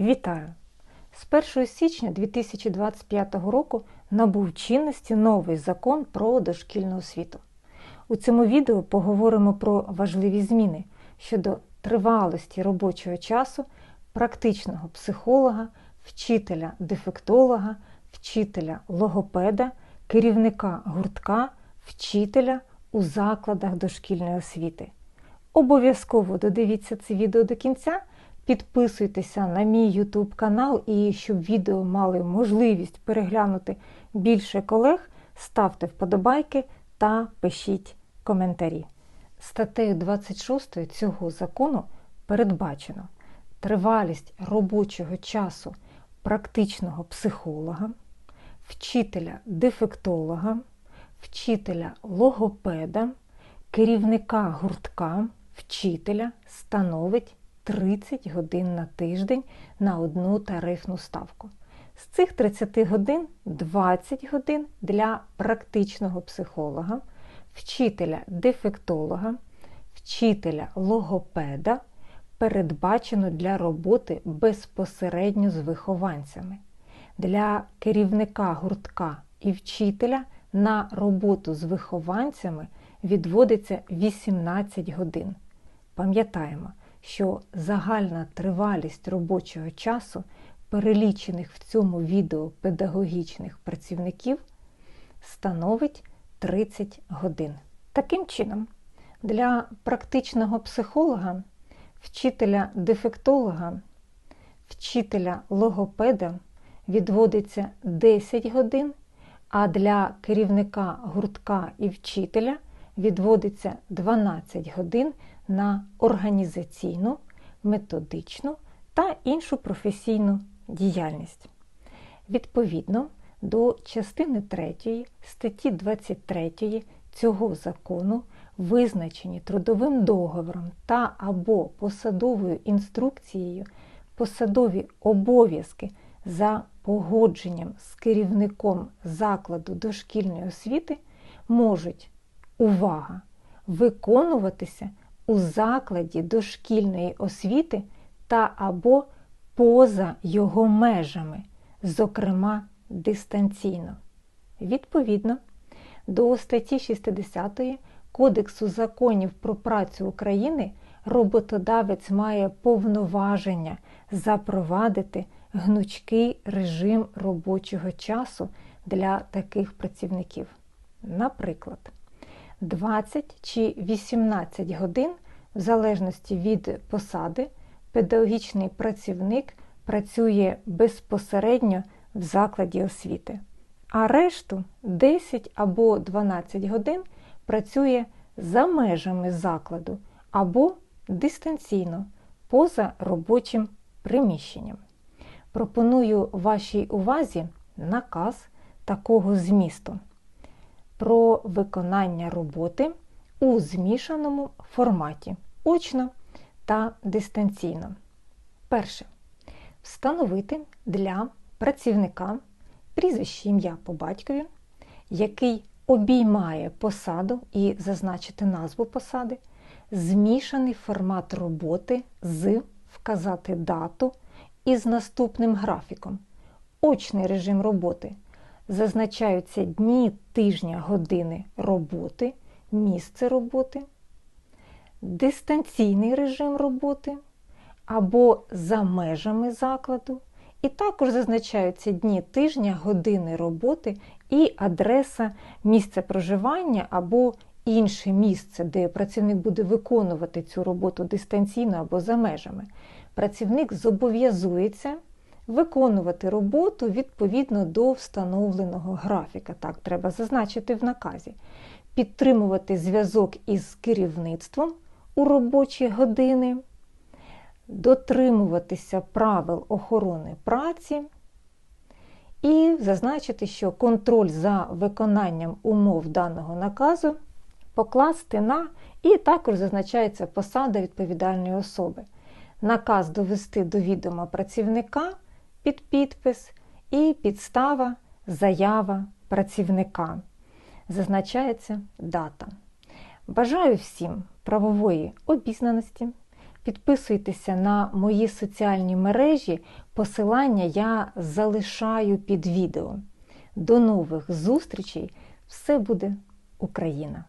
Вітаю! З 1 січня 2025 року набув чинності новий закон про дошкільну освіту. У цьому відео поговоримо про важливі зміни щодо тривалості робочого часу, практичного психолога, вчителя-дефектолога, вчителя логопеда, керівника гуртка, вчителя у закладах дошкільної освіти. Обов'язково додивіться це відео до кінця. Підписуйтеся на мій YouTube канал і щоб відео мали можливість переглянути більше колег, ставте вподобайки та пишіть коментарі. Статтею 26 цього закону передбачено тривалість робочого часу практичного психолога, вчителя-дефектолога, вчителя логопеда, керівника гуртка, вчителя становить 30 годин на тиждень на одну тарифну ставку. З цих 30 годин 20 годин для практичного психолога, вчителя-дефектолога, вчителя логопеда передбачено для роботи безпосередньо з вихованцями. Для керівника гуртка і вчителя на роботу з вихованцями відводиться 18 годин. Пам'ятаємо, що загальна тривалість робочого часу перелічених в цьому відео педагогічних працівників становить 30 годин. Таким чином, для практичного психолога, вчителя-дефектолога, вчителя логопеда відводиться 10 годин, а для керівника гуртка і вчителя відводиться 12 годин на організаційну, методичну та іншу професійну діяльність. Відповідно до частини 3 статті 23 цього закону визначені трудовим договором та або посадовою інструкцією посадові обов'язки за погодженням з керівником закладу дошкільної освіти можуть увага! Виконуватися у закладі дошкільної освіти та або поза його межами, зокрема дистанційно. Відповідно до статті 60 Кодексу законів про працю України роботодавець має повноваження запровадити гнучкий режим робочого часу для таких працівників. Наприклад, 20 чи 18 годин, в залежності від посади, педагогічний працівник працює безпосередньо в закладі освіти, а решту 10 або 12 годин працює за межами закладу або дистанційно поза робочим приміщенням. Пропоную вашій увазі наказ такого змісту про виконання роботи у змішаному форматі очно та дистанційно. Перше. Встановити для працівника прізвище ім'я по батькові, який обіймає посаду і зазначити назву посади, змішаний формат роботи з вказати дату із наступним графіком. Очний режим роботи. Зазначаються дні тижня години роботи, місце роботи, дистанційний режим роботи або за межами закладу. І також зазначаються дні тижня, години роботи і адреса місця проживання або інше місце, де працівник буде виконувати цю роботу дистанційно або за межами. Працівник зобов'язується виконувати роботу відповідно до встановленого графіка. Так, треба зазначити в наказі, підтримувати зв'язок із керівництвом у робочі години, дотримуватися правил охорони праці. І зазначити, що контроль за виконанням умов даного наказу покласти на, і також зазначається посада відповідальної особи. Наказ довести до відома працівника під підпис і підстава заява працівника. Зазначається дата. Бажаю всім правової обізнаності. Підписуйтеся на мої соціальні мережі, Посилання я залишаю під відео. До нових зустрічей! Все буде Україна!